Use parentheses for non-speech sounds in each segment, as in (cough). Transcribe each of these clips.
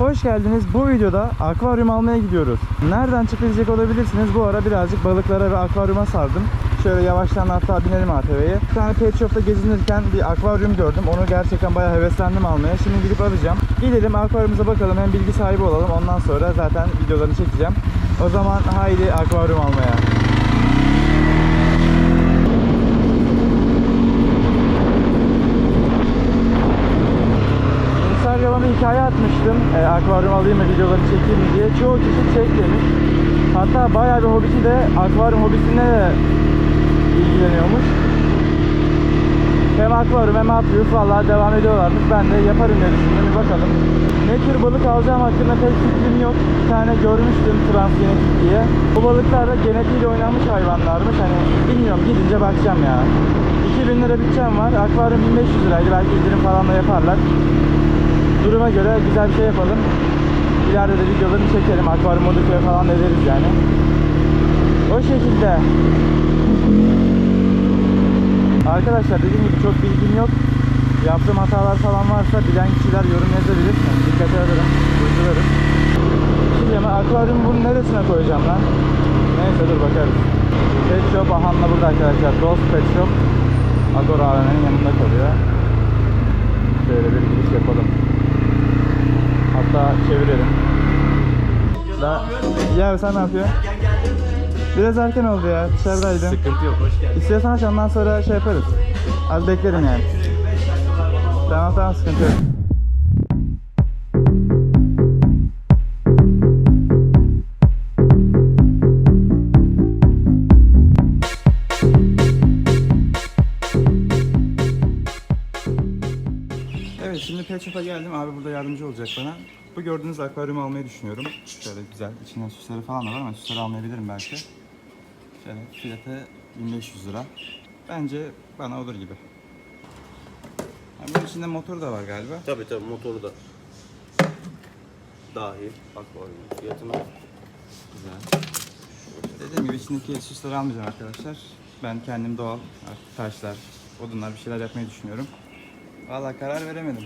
Hoş geldiniz. Bu videoda akvaryum almaya gidiyoruz. Nereden çıkacak olabilirsiniz? Bu ara birazcık balıklara ve akvaryuma sardım. Şöyle yavaştan hatta binelim ATV'ye. Bir tane pet shop'ta gezinirken bir akvaryum gördüm. Onu gerçekten bayağı heveslendim almaya. Şimdi gidip alacağım. Gidelim akvaryumuza bakalım. Hem bilgi sahibi olalım. Ondan sonra zaten videolarını çekeceğim. O zaman haydi akvaryum almaya. Instagram'a bir hikaye atmıştım. E, akvaryum alayım mı videoları çekeyim diye. Çoğu kişi çek demiş. Hatta bayağı bir hobisi de akvaryum hobisine de ilgileniyormuş. Hem akvaryum hem atıyoruz. Vallahi devam ediyorlarmış. Ben de yaparım diye düşündüm. Bir bakalım. Ne tür balık alacağım hakkında pek fikrim yok. Bir tane görmüştüm transgenetik diye. Bu balıklar da genetiğiyle oynanmış hayvanlarmış. Hani bilmiyorum gidince bakacağım ya. 2000 lira bütçem var. Akvaryum 1500 liraydı. Belki indirim falan da yaparlar. Duruma göre güzel bir şey yapalım. İleride de videolarını çekelim. Akvaryum modifiye falan ederiz yani. O şekilde. Arkadaşlar dediğim gibi çok bilgim yok. Yaptığım hatalar falan varsa bilen kişiler yorum yazabilir. Yani dikkate alırım, uygularım. Şimdi ama akvaryumu bunun neresine koyacağım lan? Neyse dur bakarız. Pet Shop Ahan'la burada arkadaşlar. Rose Pet Shop. Agora AVM'nin yanında kalıyor. Şöyle bir giriş yapalım. Hatta çevirelim. Da ya sen ne yapıyorsun? Biraz erken oldu ya. Dışarıdaydım. Sıkıntı yok, hoş geldin. İstiyorsan ondan sonra şey yaparız. Az beklerim yani. Tamam tamam sıkıntı yok. Evet şimdi Pet Shop'a geldim. Abi burada yardımcı olacak bana. Bu gördüğünüz akvaryumu almayı düşünüyorum. Şöyle güzel. İçinden süsleri falan da var ama süsleri almayabilirim belki. Şöyle fiyatı 1500 lira. Bence bana olur gibi. Ha, bunun içinde motor da var galiba. Tabii tabii motoru da dahil. Bak var fiyatına. Güzel. Dediğim gibi içindeki süsleri almayacağım arkadaşlar. Ben kendim doğal taşlar, odunlar bir şeyler yapmayı düşünüyorum. Vallahi karar veremedim.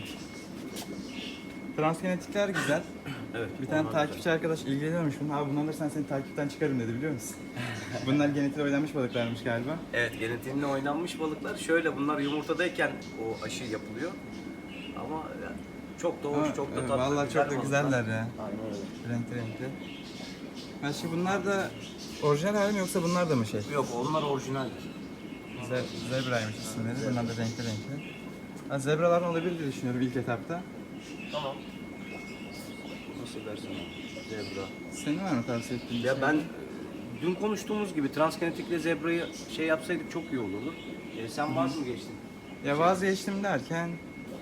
Transgenetikler güzel. (clears throat) Evet. Bir tane takipçi arkadaş ilgileniyormuş bunun. Abi bunu alırsan seni takipten çıkarım dedi biliyor musun? (laughs) Bunlar genetiği oynanmış balıklarmış galiba. Evet genetiğinde oynanmış balıklar. Şöyle bunlar yumurtadayken o aşı yapılıyor. Ama yani çok da hoş, Ama, çok da tatlı. Vallahi güzel çok da güzeller ya. Aynen öyle. Renkli renkli. Şimdi bunlar da orijinal hali mi yoksa bunlar da mı şey? Yok onlar orijinal. Ze zebraymış isimleri. Bunlar da renkli renkli. Ha, zebraların olabilir diye düşünüyorum ilk etapta. Tamam. Nasıl dersin? Zebra. Senin var mı tavsiye ettiğin bir Ya şey? ben e, dün konuştuğumuz gibi transgenetikle zebrayı şey yapsaydık çok iyi olurdu. E, sen vaz mı geçtin? Ya vazgeçtim derken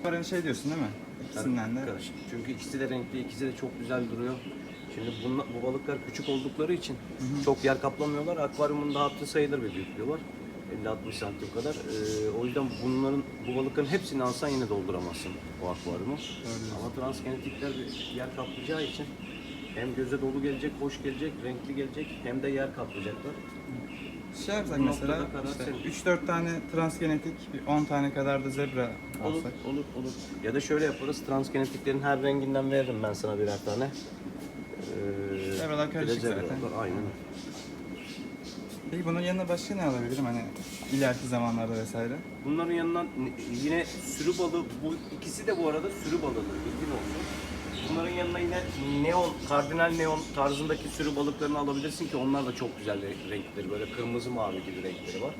Paranı şey diyorsun değil mi? İkisinden de. Karışık. Çünkü ikisi de renkli, ikisi de çok güzel duruyor. Şimdi bunla- bu balıklar küçük oldukları için çok yer kaplamıyorlar. Akvaryumun da hattı sayılır bir büyüklüğü var. 50-60 santim kadar. Ee, o yüzden bunların, bu balıkların hepsini alsan yine dolduramazsın o akvaryumu. Ama transgenetikler bir yer kaplayacağı için hem göze dolu gelecek, hoş gelecek, renkli gelecek hem de yer kaplayacaklar. Şey yapsak Bu mesela noktada karar işte senin. 3-4 tane transgenetik, bir 10 tane kadar da zebra Olur, alsak. olur, olur. Ya da şöyle yaparız, transgenetiklerin her renginden veririm ben sana birer tane. Ee, Zebralar bir de karışık zebralar zaten. Aynen. Peki bunun yanına başka ne alabilirim hani ileriki zamanlarda vesaire? Bunların yanından yine sürü balığı, bu ikisi de bu arada sürü balığıdır, bilgin olsun. Bunların yanına yine neon, kardinal neon tarzındaki sürü balıklarını alabilirsin ki onlar da çok güzel re- renkleri, böyle kırmızı mavi gibi renkleri var.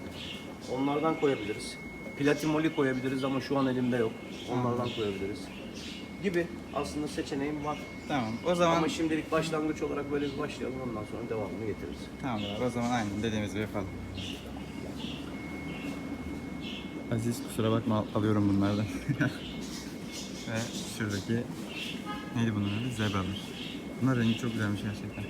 Onlardan koyabiliriz. Platimoli koyabiliriz ama şu an elimde yok. Onlardan koyabiliriz. Gibi aslında seçeneğim var. Tamam. O zaman Ama şimdilik başlangıç olarak böyle bir başlayalım ondan sonra devamını getiririz. Tamam abi o zaman aynen dediğimiz gibi yapalım. Aziz kusura bakma al- alıyorum bunlardan. (laughs) Ve şuradaki neydi bunun adı? Zebralar. Bunlar rengi çok güzelmiş gerçekten.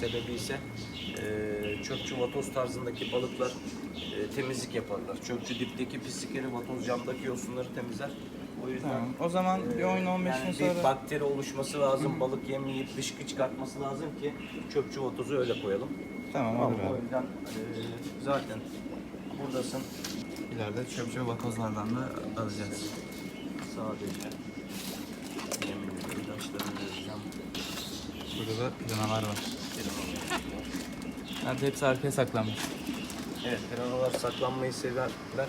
Sebebi ise e, çöpçü vatoz tarzındaki balıklar e, temizlik yaparlar. Çöpçü dipteki pislikleri, vatoz camdaki yosunları temizler. O yüzden Tamam. O zaman bir e, 10-15 yani gün bir sonra... bakteri oluşması lazım, balık yemleyip dışkı çıkartması lazım ki çöpçü vatozu öyle koyalım. Tamam Tamam, olur o abi. yüzden e, zaten buradasın. İleride çöpçü vatozlardan da alacağız. Sadece Burada da piranalar var. Nerede hepsi arkaya saklanmış. Evet, piranalar saklanmayı severler.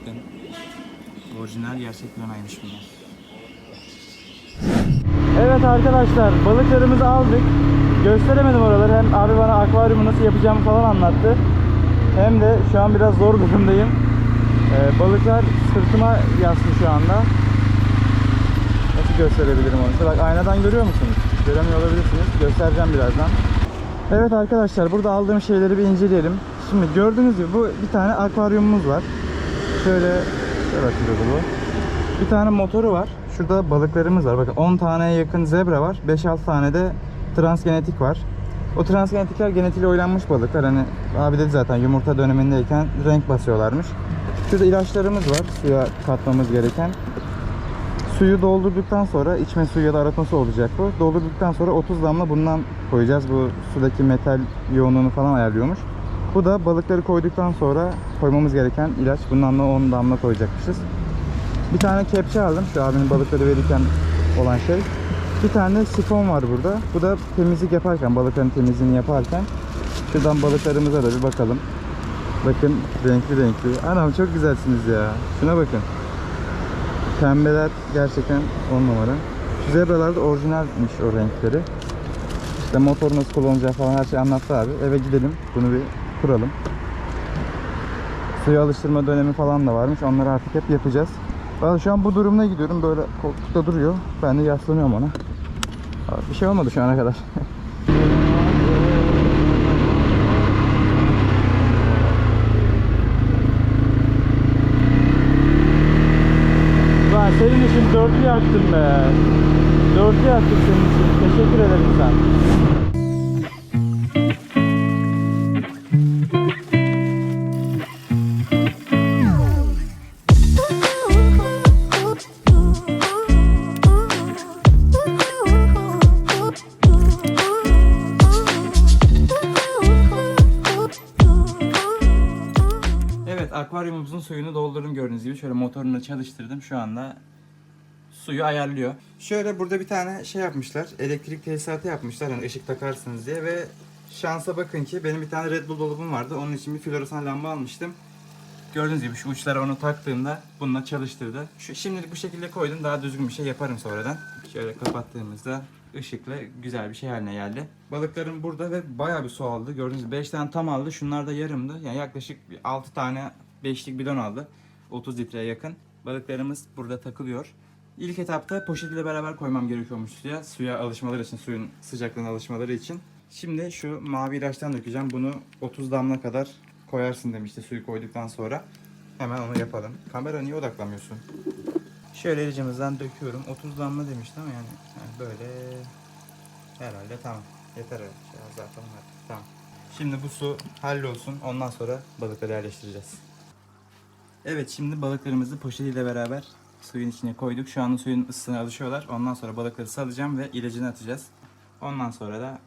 Bakın. Orijinal gerçek piranaymış bunlar. Evet arkadaşlar balıklarımızı aldık. Gösteremedim oraları. Hem abi bana akvaryumu nasıl yapacağımı falan anlattı. Hem de şu an biraz zor durumdayım. Ee, balıklar sırtıma yaslı şu anda. Gösterebilirim onu? Bak aynadan görüyor musunuz? Göremiyor olabilirsiniz. Göstereceğim birazdan. Evet arkadaşlar burada aldığım şeyleri bir inceleyelim. Şimdi gördüğünüz gibi bu bir tane akvaryumumuz var. Şöyle açılıyordu bu. Bir tane motoru var. Şurada balıklarımız var. Bakın 10 taneye yakın zebra var. 5-6 tane de transgenetik var. O transgenetikler genetiğiyle oynanmış balıklar. Hani abi dedi zaten yumurta dönemindeyken renk basıyorlarmış. Şurada ilaçlarımız var. Suya katmamız gereken. Suyu doldurduktan sonra içme suyu ya da arıtma olacak bu. Doldurduktan sonra 30 damla bundan koyacağız. Bu sudaki metal yoğunluğunu falan ayarlıyormuş. Bu da balıkları koyduktan sonra koymamız gereken ilaç. Bundan da 10 damla koyacakmışız. Bir tane kepçe aldım. Şu abinin balıkları verirken olan şey. Bir tane sifon var burada. Bu da temizlik yaparken, balıkların temizliğini yaparken. Şuradan balıklarımıza da bir bakalım. Bakın renkli renkli. Anam çok güzelsiniz ya. Şuna bakın. Pembeler gerçekten 10 numara. Şu zebralar da orijinalmiş o renkleri. İşte motor nasıl kullanacağı falan her şeyi anlattı abi. Eve gidelim bunu bir kuralım. Suya alıştırma dönemi falan da varmış. Onları artık hep yapacağız. Ben şu an bu durumda gidiyorum. Böyle koltukta duruyor. Ben de yaslanıyorum ona. Bir şey olmadı şu ana kadar. (laughs) senin için dörtlü yaktım be. Dörtlü yaktım senin için. Teşekkür ederim sen. Akvaryumumuzun suyunu doldurdum gördüğünüz gibi. Şöyle motorunu çalıştırdım. Şu anda suyu ayarlıyor. Şöyle burada bir tane şey yapmışlar. Elektrik tesisatı yapmışlar. Hani ışık takarsınız diye ve şansa bakın ki benim bir tane Red Bull dolabım vardı. Onun için bir floresan lamba almıştım. Gördüğünüz gibi şu uçlara onu taktığımda bununla çalıştırdı. Şu şimdilik bu şekilde koydum. Daha düzgün bir şey yaparım sonradan. Şöyle kapattığımızda ışıklı güzel bir şey haline geldi. Balıklarım burada ve bayağı bir su aldı. Gördüğünüz gibi 5 tane tam aldı. Şunlar da yarımdı. Yani yaklaşık 6 tane 5'lik bidon aldı. 30 litreye yakın. Balıklarımız burada takılıyor. İlk etapta poşetiyle beraber koymam gerekiyormuş suya. Suya alışmaları için, suyun sıcaklığına alışmaları için. Şimdi şu mavi ilaçtan dökeceğim. Bunu 30 damla kadar koyarsın demişti suyu koyduktan sonra. Hemen onu yapalım. Kamera niye odaklamıyorsun? Şöyle ilacımızdan döküyorum. 30 damla demişti ama yani, yani böyle herhalde tamam. Yeter herhalde. Azaltalım artık. Tamam. Şimdi bu su hallolsun. Ondan sonra balıkları yerleştireceğiz. Evet şimdi balıklarımızı poşetiyle beraber suyun içine koyduk. Şu anda suyun ısısına alışıyorlar. Ondan sonra balıkları salacağım ve ilacını atacağız. Ondan sonra da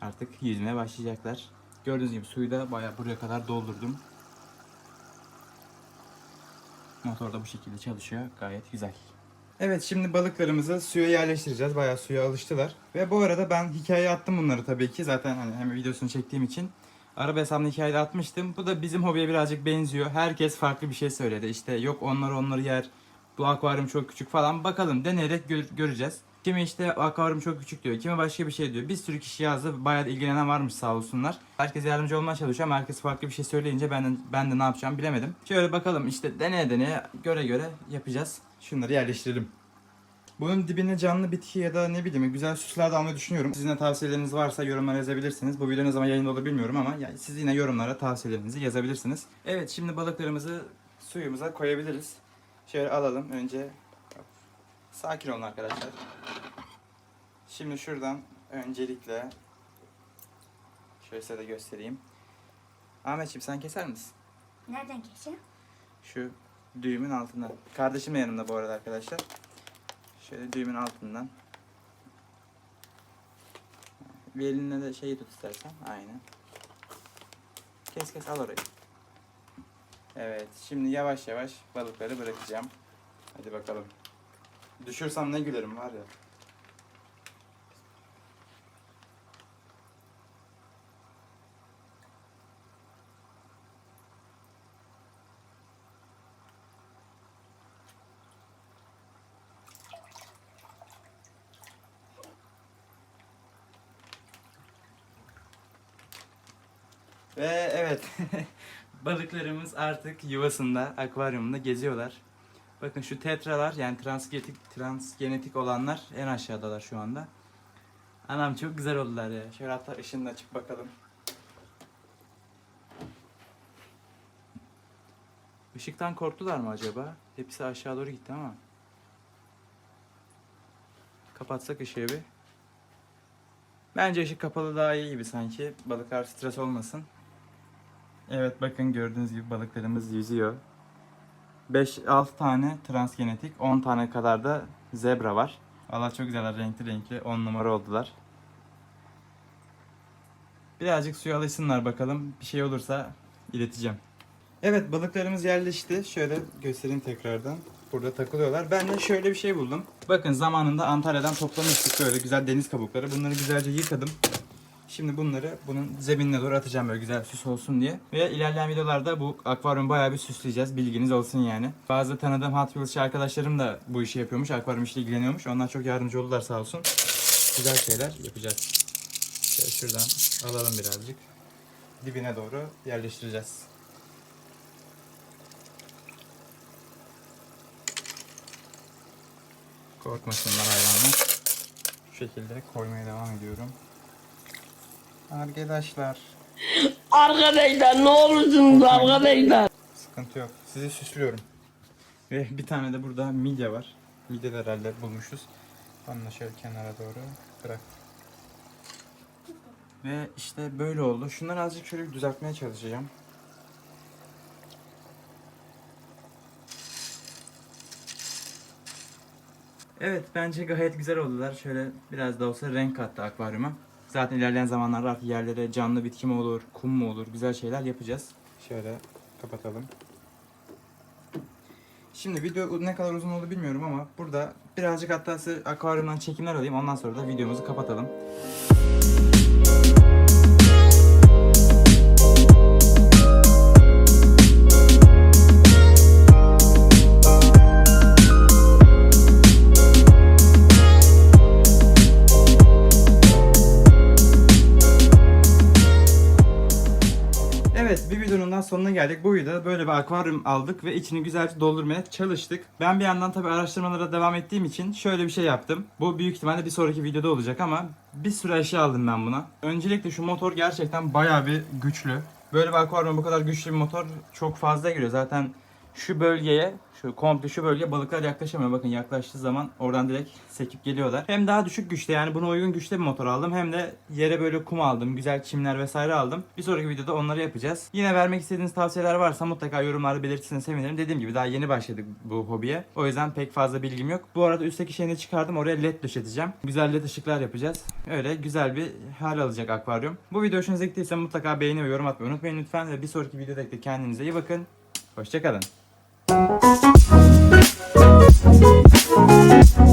artık yüzmeye başlayacaklar. Gördüğünüz gibi suyu da bayağı buraya kadar doldurdum. Motor da bu şekilde çalışıyor. Gayet güzel. Evet şimdi balıklarımızı suya yerleştireceğiz. Bayağı suya alıştılar. Ve bu arada ben hikaye attım bunları tabii ki. Zaten hani hem videosunu çektiğim için. Araba hesabını hikayede atmıştım. Bu da bizim hobiye birazcık benziyor. Herkes farklı bir şey söyledi. İşte yok onlar onları yer. Bu akvaryum çok küçük falan bakalım deneyerek gör- göreceğiz. Kimi işte akvaryum çok küçük diyor, kimi başka bir şey diyor. Bir sürü kişi yazdı, bayağı ilgilenen varmış sağ olsunlar. Herkes yardımcı olmaya çalışıyor ama herkes farklı bir şey söyleyince ben de, ben de ne yapacağım bilemedim. Şöyle bakalım işte deneye deneye göre göre yapacağız. Şunları yerleştirelim. Bunun dibine canlı bitki ya da ne bileyim güzel süsler de almayı düşünüyorum. Sizin de tavsiyeleriniz varsa yorumlara yazabilirsiniz. Bu video ne zaman yayında olur bilmiyorum ama yani siz yine yorumlara tavsiyelerinizi yazabilirsiniz. Evet şimdi balıklarımızı suyumuza koyabiliriz. Şöyle alalım önce. Sakin olun arkadaşlar. Şimdi şuradan öncelikle şöyle size de göstereyim. Ahmetciğim sen keser misin? Nereden keseceğim? Şu düğümün altından. Kardeşim de yanımda bu arada arkadaşlar. Şöyle düğümün altından. Bir elinle de şeyi tut istersen. Aynen. Kes kes al orayı. Evet. Şimdi yavaş yavaş balıkları bırakacağım. Hadi bakalım. Düşürsem ne gülerim var ya. Ve evet. (laughs) Balıklarımız artık yuvasında, akvaryumunda geziyorlar. Bakın şu tetralar yani transgenetik, transgenetik olanlar en aşağıdalar şu anda. Anam çok güzel oldular ya. Şöyle hatta ışığını açıp bakalım. Işıktan korktular mı acaba? Hepsi aşağı doğru gitti ama. Kapatsak ışığı bir. Bence ışık kapalı daha iyi gibi sanki. Balıklar stres olmasın. Evet bakın gördüğünüz gibi balıklarımız yüzüyor. 5-6 tane transgenetik, 10 tane kadar da zebra var. Valla çok güzeller, renkli renkli, 10 numara oldular. Birazcık suya alışsınlar bakalım. Bir şey olursa ileteceğim. Evet balıklarımız yerleşti. Şöyle göstereyim tekrardan. Burada takılıyorlar. Ben de şöyle bir şey buldum. Bakın zamanında Antalya'dan toplamıştık böyle güzel deniz kabukları. Bunları güzelce yıkadım. Şimdi bunları bunun zeminine doğru atacağım böyle güzel süs olsun diye. Ve ilerleyen videolarda bu akvaryumu bayağı bir süsleyeceğiz. Bilginiz olsun yani. Bazı tanıdığım Hot Wheels'çı arkadaşlarım da bu işi yapıyormuş. Akvaryum işle ilgileniyormuş. Onlar çok yardımcı oldular sağ olsun. Güzel şeyler yapacağız. Şöyle şuradan alalım birazcık. Dibine doğru yerleştireceğiz. Korkmasınlar hayvanlar. Şu şekilde koymaya devam ediyorum. Arkadaşlar Arkadaşlar ne olursunuz arkadaşlar. sıkıntı yok. Sizi süslüyorum. Ve bir tane de burada midye var. Midye de herhalde bulmuşuz. Onu da şöyle kenara doğru bırak. Ve işte böyle oldu. Şunları azıcık şöyle düzeltmeye çalışacağım. Evet bence gayet güzel oldular. Şöyle biraz da olsa renk kattı akvaryuma. Zaten ilerleyen zamanlarda artık yerlere canlı bitki mi olur, kum mu olur güzel şeyler yapacağız. Şöyle kapatalım. Şimdi video ne kadar uzun oldu bilmiyorum ama burada birazcık hatta size akvaryumdan çekimler alayım. Ondan sonra da videomuzu kapatalım. Geldik. Bu videoda böyle bir akvaryum aldık ve içini güzelce doldurmaya çalıştık. Ben bir yandan tabii araştırmalara devam ettiğim için şöyle bir şey yaptım. Bu büyük ihtimalle bir sonraki videoda olacak ama bir sürü eşya aldım ben buna. Öncelikle şu motor gerçekten bayağı bir güçlü. Böyle bir akvaryum bu kadar güçlü bir motor çok fazla giriyor. Zaten şu bölgeye, şu komple şu bölgeye balıklar yaklaşamıyor. Bakın yaklaştığı zaman oradan direkt sekip geliyorlar. Hem daha düşük güçte yani buna uygun güçte bir motor aldım. Hem de yere böyle kum aldım. Güzel çimler vesaire aldım. Bir sonraki videoda onları yapacağız. Yine vermek istediğiniz tavsiyeler varsa mutlaka yorumlarda belirtirseniz sevinirim. Dediğim gibi daha yeni başladık bu hobiye. O yüzden pek fazla bilgim yok. Bu arada üstteki şeyini çıkardım. Oraya led döşeteceğim. Güzel led ışıklar yapacağız. Öyle güzel bir hal alacak akvaryum. Bu video hoşunuza gittiyse mutlaka beğeni ve yorum atmayı unutmayın lütfen. Ve bir sonraki videoda da kendinize iyi bakın. Hoşçakalın. Thank you.